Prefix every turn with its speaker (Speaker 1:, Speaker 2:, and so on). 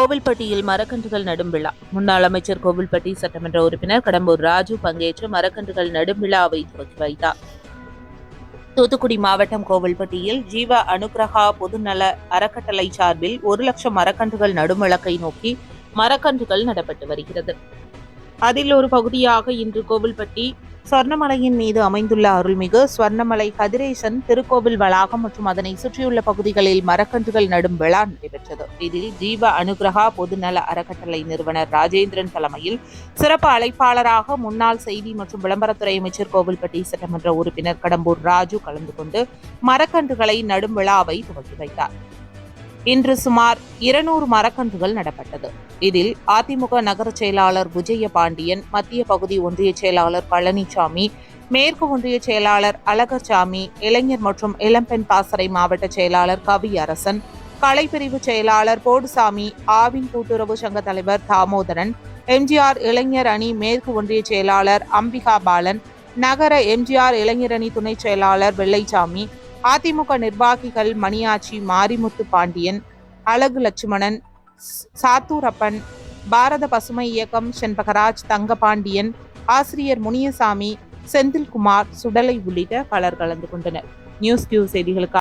Speaker 1: கோவில்பட்டியில் மரக்கன்றுகள் நடும் விழா. முன்னாள் அமைச்சர் கோவில்பட்டி சட்டமன்ற உறுப்பினர் கடம்பூர் ராஜு பங்கேற்று மரக்கன்றுகள் நடும் விழாவை துவக்கி வைத்தார். தூத்துக்குடி மாவட்டம் கோவில்பட்டியில் ஜீவ அனுகிரகா பொதுநல அறக்கட்டளை சார்பில் ஒரு லட்சம் மரக்கன்றுகள் நடும் விளக்கை நோக்கி மரக்கன்றுகள் நடப்பட்டு வருகிறது. அதில் ஒரு பகுதியாக இன்று கோவில்பட்டி சொர்ணமலையின் மீது அமைந்துள்ள அருள்மிகு ஸ்வர்ணமலை கதிரேசன் திருக்கோவில் வளாகம் மற்றும் அதனை சுற்றியுள்ள பகுதிகளில் மரக்கன்றுகள் நடும் விழா நடைபெற்றது. இதில் ஜீவ அனுகிரகா பொதுநல அறக்கட்டளை நிறுவனர் ராஜேந்திரன் தலைமையில் சிறப்பு அழைப்பாளராக முன்னாள் செய்தி மற்றும் விளம்பரத்துறை அமைச்சர் கோவில்பட்டி சட்டமன்ற உறுப்பினர் கடம்பூர் ராஜு கலந்து கொண்டு மரக்கன்றுகளை நடும் விழாவை துவக்கி வைத்தார். இன்று சுமார் இருநூறு மரக்கன்றுகள் நடப்பட்டது. இதில் அதிமுக நகர செயலாளர் விஜய பாண்டியன் மத்திய பகுதி ஒன்றிய செயலாளர் பழனிசாமி மேற்கு ஒன்றிய செயலாளர் அழகர்சாமி இளைஞர் மற்றும் இளம்பெண் பாசறை மாவட்ட செயலாளர் கவி அரசன் கலைப்பிரிவு செயலாளர் போடுசாமி ஆவின் கூட்டுறவு சங்க தலைவர் தாமோதரன் எம்ஜிஆர் இளைஞர் அணி மேற்கு ஒன்றிய செயலாளர் அம்பிகா பாலன் நகர எம்ஜிஆர் இளைஞர் அணி செயலாளர் வெள்ளைச்சாமி அதிமுக நிர்வாகிகள் மணியாச்சி மாரிமுத்து பாண்டியன் அழகு லட்சுமணன் ஸ்- சாத்தூரப்பன் பாரத பசுமை இயக்கம் செண்பகராஜ் தங்கபாண்டியன் ஆசிரியர் முனியசாமி செந்தில்குமார் சுடலை உள்ளிட்ட பலர் கலந்து கொண்டனர். நியூஸ் கியூ செய்திகளுக்காக